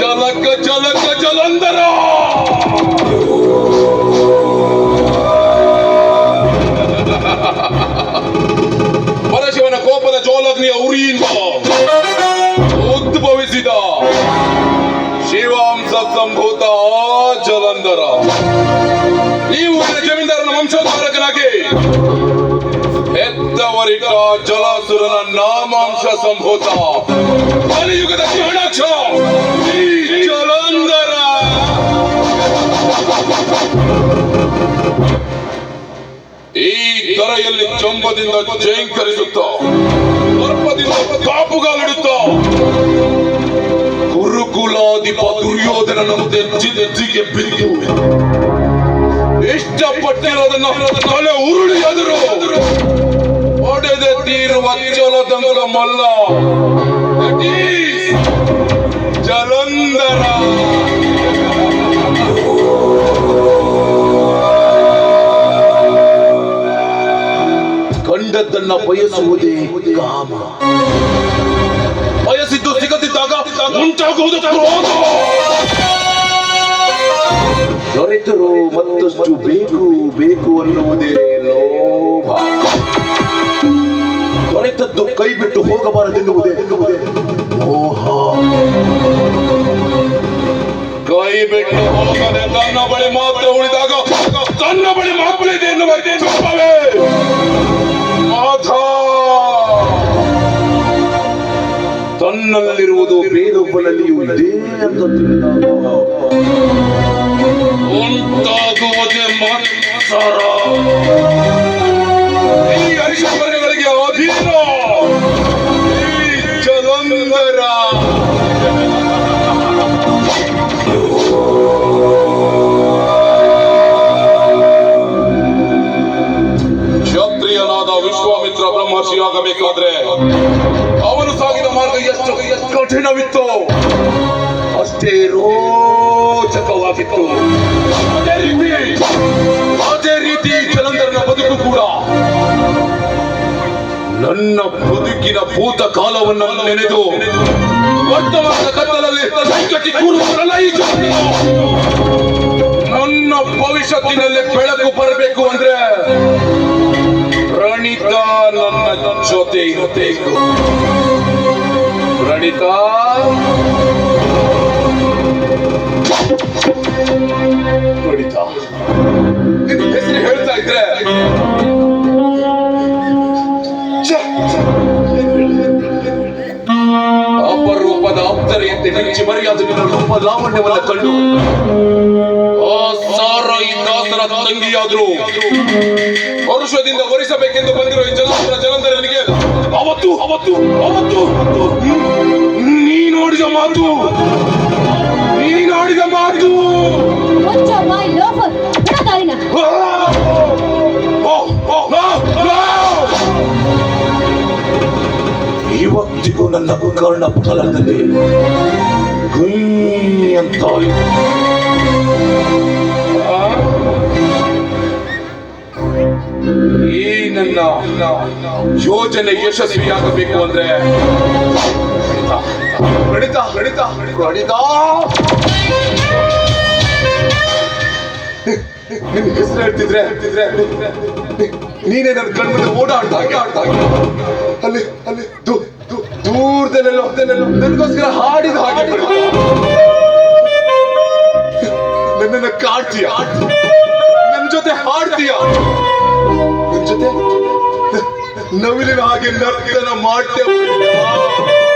ಜಲಕ ಜಲಕ ಜಲಂದರ ಪರಶಿವನ ಕೋಪದ ಜೋಲಗ್ನಿಯ ಉರಿಯಿಂದ ಉದ್ಭವಿಸಿದ ಶಿವಾಂಶ ಸಂಭೂತ ಜಲಂಧರ ನೀವು ಜಮೀನ್ದಾರನ ವಂಶೋದ್ಧಾರಕನಾಗಿ ಹೆತ್ತವರಿಗ ಜಲಾಸುರನ ನಾಮಾಂಶ ಸಂಭೂತ. ಕಲಿಯುಗದ ಕಿರಣಾಕ್ಷ ಜಲಂಧರ. ಈ ದರೆಯಲ್ಲಿ ಚಂಬದಿಂದ ಜಯಂಕರಿಸುತ್ತ ಸರ್ಪದಿಂದ ಕಾಪುಗಾಲಿಡುತ್ತ. ಗುರುಕುಲಾಧಿಪ ದುರ್ಯೋಧನನಂತೆ ಜಿದ್ದಿಗೆ ಬಿದ್ದು, ಇಷ್ಟಪಟ್ಟಿರೋದನ್ನ ತಲೆ ಉರುಳಿ ಎದುರು. ಒಡೆದೆ ತೀರುವ ಜಲದಂಗಳ ಮಲ್ಲ. ಜಲಂಧರ. ಕಂಡದ್ದನ್ನ ಬಯಸುವುದೇ ಕಾಮ. ಬಯಸಿದ್ದು ಸಿಗದಿದ್ದಾಗ ಉಂಟಾಗುವುದು ದೊರೆತರು ಮತ್ತಷ್ಟು ಬೇಕು ಬೇಕು ಅನ್ನುವುದೇ ಲೋಭ. ದೊರೆತದ್ದು ಕೈ ಬಿಟ್ಟು ಹೋಗಬಾರದೆನ್ನುವುದೇ ಎನ್ನುವುದೇ. ಮೋಹ ಕೈ ಬಿಟ್ಟು ಹೋಗದೆ ತನ್ನ ಬಳಿ ಮಾತ್ರ ಉಳಿದಾಗ ತನ್ನ ಬಳಿ ಮಾತ್ರ ಇದೆ ಎನ್ನುವ ಚುಪ್ಪವೇ ಮಾಧ ತನ್ನಲ್ಲಿರುವುದು ಬೇರೊಬ್ಬನಲ್ಲಿಯೂ ಇದೆ ಅಂತ ಉಂಟಾಗುವುದೇ ಮತ್ಸರ ಬ್ರಹ್ಮರ್ಷಿಯಾಗಬೇಕಾದ್ರೆ ಅವನು ಸಾಗಿದ ಮಾರ್ಗ ಎಷ್ಟು? ಕಠಿಣವಿತ್ತು. ಅಷ್ಟೇ ರೋಚಕವಾಗಿತ್ತು. ಅದೇ ರೀತಿ ಅದೇ ರೀತಿ ಜಲಂಧರನ ಬದುಕು ಕೂಡ. ನನ್ನ ಬದುಕಿನ ಭೂತ ಕಾಲವನ್ನು ನೆನೆದು ವರ್ತಮಾನದ ನನ್ನ ಭವಿಷ್ಯತ್ತಿನಲ್ಲಿ ಬೆಳಕು ಬರಬೇಕು ಅಂದ್ರೆ ನನ್ನ ಜೊತೆ ಇರಬೇಕು ಪ್ರಣೀತ ಪ್ರಣೀತ ಹೆಸರು ಹೇಳ್ತಾ ಇದ್ರೆ ಅಪರೂಪದ ಆಪ್ತರೆಯಂತೆ ಮಿಂಚಿ ಮರೆಯಾದ ರೂಪ ಲಾವಣ್ಯವನ್ನು ಕಂಡು. ದಾಸರ ತಂಗಿಯಾದ್ರು. ವರುಷದಿಂದ ವರಿಸಬೇಕೆಂದು ಬಂದಿರೋ ಈ ಜಲಾಂತರ ಜಲಂಧರನಿಗೆ ಅವತ್ತು ಅವತ್ತು ಅವತ್ತು ನೀ ನೋಡಿದ ಮಾತು ನೀ ನೋಡಿದ ಮಾತು! ಇವತ್ತಿಗೂ ನನ್ನ ಕರ್ಣ ಗುಯ್ ಅಂತ ನನ್ನ ಯೋಜನೆ ಯಶಸ್ವಿಯಾಗಬೇಕು ಅಂದ್ರೆ ಗಣಿತ ಗಣಿತ ಗಣಿತ ನಿನ್ನ ಹೆಸರು ಹೇಳ್ತಿದ್ರೆ ಹೇಳ್ತಿದ್ರೆ. ನೀನೇ ನನ್ನ ಕಣ್ಮುಂದೆ ಆಡ್ದ ಅಲ್ಲಿ ಅಲ್ಲಿ ದೂರದಲ್ಲೆಲ್ಲ ಹೊತ್ತಲ್ಲೆಲ್ಲ ನನಗೋಸ್ಕರ ಹಾಡಿದ ಹಾಗೆ ನನ್ನನ್ನು ನನ್ನನ್ನ ಕಾಡ್ತೀಯ. ನನ್ನ ಜೊತೆ ಹಾಡ್ತೀಯ. ನನ್ನ ಜೊತೆ ನವಿಲಿನ ಹಾಗೆ ನರ್ತನ ಮಾಡ್ತೇವೆ.